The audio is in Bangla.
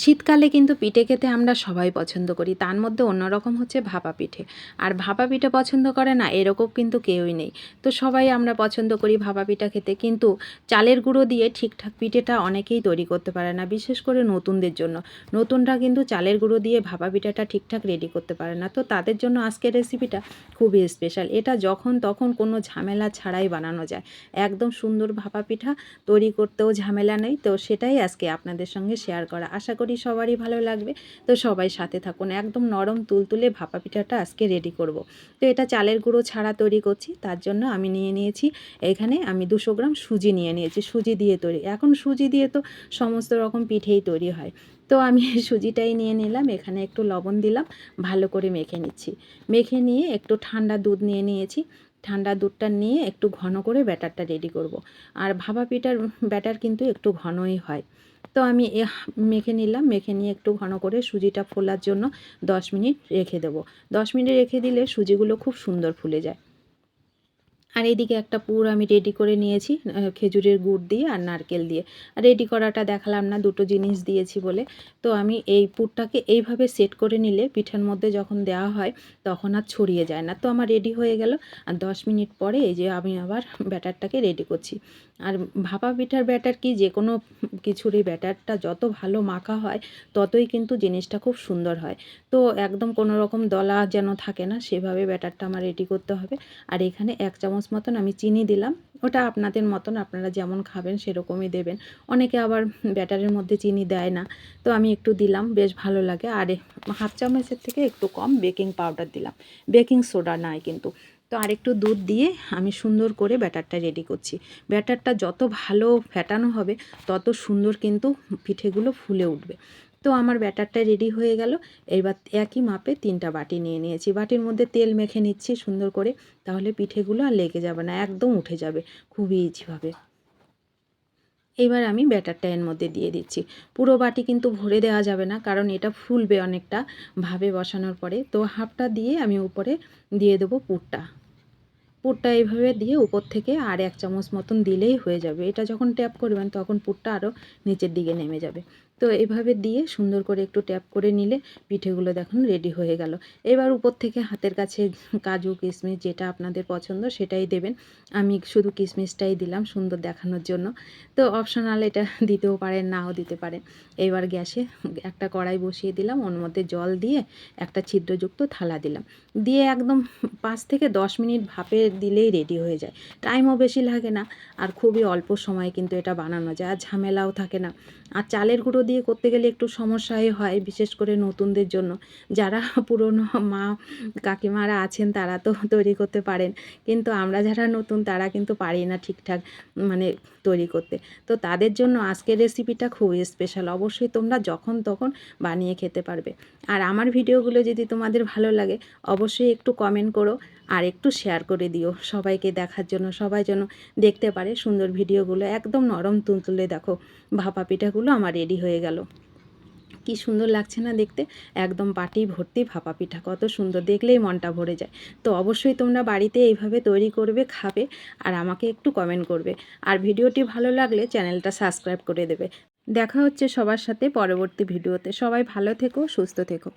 শীতকালে কিন্তু পিঠে খেতে আমরা সবাই পছন্দ করি, তার মধ্যে অন্যরকম হচ্ছে ভাপা পিঠে। আর ভাপা পিঠে পছন্দ করে না, এরকম কিন্তু কেউই নেই। তো সবাই আমরা পছন্দ করি ভাপা পিঠা খেতে, কিন্তু চালের গুঁড়ো দিয়ে ঠিকঠাক পিঠেটা অনেকেই তৈরি করতে পারে না, বিশেষ করে নতুনদের জন্য। নতুনরা কিন্তু চালের গুঁড়ো দিয়ে ভাপা পিঠাটা ঠিকঠাক রেডি করতে পারে না। তো তাদের জন্য আজকের রেসিপিটা খুবই স্পেশাল এটা যখন তখন কোনো ঝামেলা ছাড়াই বানানো যায়। একদম সুন্দর ভাপা পিঠা, তৈরি করতেও ঝামেলা নেই। তো সেটাই আজকে আপনাদের সঙ্গে শেয়ার করা। আশা করি সবারই ভালো লাগবে। তো সবাই সাথে থাকুন। একদম নরম তুলতুলে ভাপা পিঠাটা আজকে রেডি করব। তো এটা চালের গুঁড়ো ছাড়া তৈরি করছি, তার জন্য আমি নিয়ে নিয়েছি, এখানে আমি দুশো গ্রাম সুজি নিয়ে নিয়েছি, সুজি দিয়ে তৈরি। এখন সুজি দিয়ে তো সমস্ত রকম পিঠেই তৈরি হয়। তো আমি সুজিটাই নিয়ে নিলাম, এখানে একটু লবণ দিলাম, ভালো করে মেখে নিচ্ছি। মেখে নিয়ে একটু ঠান্ডা দুধ নিয়ে নিয়েছি। ঠান্ডা দুধটা নিয়ে একটু ঘন করে ব্যাটারটা রেডি করব। আর ভাপা পিঠার ব্যাটার কিন্তু একটু ঘনই হয়। তো আমি মেখে নিলাম, মেখে নিয়ে একটু ঘন করে সুজিটা ফোলার জন্য দশ মিনিট রেখে দেবো। দশ মিনিট রেখে দিলে সুজিগুলো খুব সুন্দর ফুলে যায়। আর এদিকে একটা পুর আমি রেডি করে নিয়েছি খেজুরের গুড় দিয়ে আর নারকেল দিয়ে। আর রেডি করাটা দেখালাম না, দুটো জিনিস দিয়েছি বলে। তো আমি এই পুরটাকে এইভাবে সেট করে নিলে পিঠার মধ্যে যখন দেওয়া হয়, তখন আর ছড়িয়ে যায় না। তো আমার রেডি হয়ে গেল। আর দশ মিনিট পরে এই যে আমি আবার ব্যাটারটাকে রেডি করছি। আর ভাপা পিঠার ব্যাটার কি, যে কোনো কিছুরই ব্যাটারটা যত ভালো মাখা হয়, ততই কিন্তু জিনিসটা খুব সুন্দর হয়। তো একদম কোনো রকম দলা যেন থাকে না, সেভাবে ব্যাটারটা আমার রেডি করতে হবে। আর এখানে এক চামচ মতন আমি চিনি দিলাম। ওটা আপনাদের মতন আপনারা যেমন খাবেন সেরকমই দেবেন। অনেকে আবার ব্যাটারের মধ্যে চিনি দেয় না। তো আমি একটু দিলাম, বেশ ভালো লাগে। আর হাফ চামচের থেকে একটু কম বেকিং পাউডার দিলাম। বেকিং সোডা নয় কিন্তু। তো আরেকটু দুধ দিয়ে আমি সুন্দর করে ব্যাটারটা রেডি করছি। ব্যাটারটা যত ভালো ফ্যাটানো হবে, তত সুন্দর কিন্তু পিঠেগুলো ফুলে উঠবে। তো আমার ব্যাটারটা রেডি হয়ে গেল। এবার একই মাপে তিনটা বাটি নিয়ে নিয়েছি। বাটির মধ্যে তেল মেখে নিচ্ছি সুন্দর করে। তাহলে পিঠেগুলো আর লেগে যাবে না, একদম উঠে যাবে খুবই ইজিভাবে এবার আমি ব্যাটারটা এর মধ্যে দিয়ে দিচ্ছি। পুরো বাটি কিন্তু ভরে দেওয়া যাবে না, কারণ এটা ফুলবে অনেকটা ভাবে বসানোর পরে। তো হাফটা দিয়ে আমি উপরে দিয়ে দেবো পুরটা। পুরটা এইভাবে দিয়ে উপর থেকে আর এক চামচ মতন দিলেই হয়ে যাবে। এটা যখন ট্যাপ করবেন তখন পুরটা আরও নিচের দিকে নেমে যাবে। তো এভাবে দিয়ে সুন্দর করে একটু ট্যাপ করে নিলে পিঠেগুলো দেখুন রেডি হয়ে গেল। এবার উপর থেকে হাতের কাছে কাজু, কিশমিশ যেটা আপনাদের পছন্দ সেটাই দেবেন। আমি শুধু কিশমিশটাই দিলাম সুন্দর দেখানোর জন্য। তো অপশনাল এটা দিতেও পারেন, নাও দিতে পারেন। এবার গ্যাসে একটা কড়াই বসিয়ে দিলাম, ওর মধ্যে জল দিয়ে একটা ছিদ্রযুক্ত থালা দিলাম। দিয়ে একদম পাঁচ থেকে দশ মিনিট ভাপে দিলেই রেডি হয়ে যায়। টাইমও বেশি লাগে না, আর খুবই অল্প সময় কিন্তু এটা বানানো যায়, আর ঝামেলাও থাকে না। আর চালের গুঁড়ো দিয়ে করতে গেলে একটু সমস্যাই হয়, বিশেষ করে নতুনদের জন্য। যারা পুরনো মা কাকিমারা আছেন, তারা তো তৈরি করতে পারেন। কিন্তু আমরা যারা নতুন, তারা কিন্তু পারি না ঠিকঠাক মানে তৈরি করতে। তো তাদের জন্য আজকের রেসিপিটা খুবই স্পেশাল অবশ্যই তোমরা যখন তখন বানিয়ে খেতে পারবে। আর আমার ভিডিওগুলো যদি তোমাদের ভালো লাগে, অবশ্যই একটু কমেন্ট করো আর একটু শেয়ার করে দিও। সবাইকে দেখার জন্য, সবাই যেন দেখতে পারে সুন্দর ভিডিওগুলো। একদম নরম তুলতুলে দেখো। ভাপা পিঠাগুলো আমার রেডি গেল। কি সুন্দর লাগছে না দেখতে? একদম বাটি ভর্তি ভাপা পিঠা, কত সুন্দর। দেখলেই মনটা ভরে যায়। তো অবশ্যই তোমরা বাড়িতে এইভাবে তৈরি করবে, খাবে আর আমাকে একটু কমেন্ট করবে। আর ভিডিওটি ভালো লাগলে চ্যানেলটা সাবস্ক্রাইব করে দেবে। দেখা হচ্ছে সবার সাথে পরবর্তী ভিডিওতে। সবাই ভালো থেকো, সুস্থ থেকো।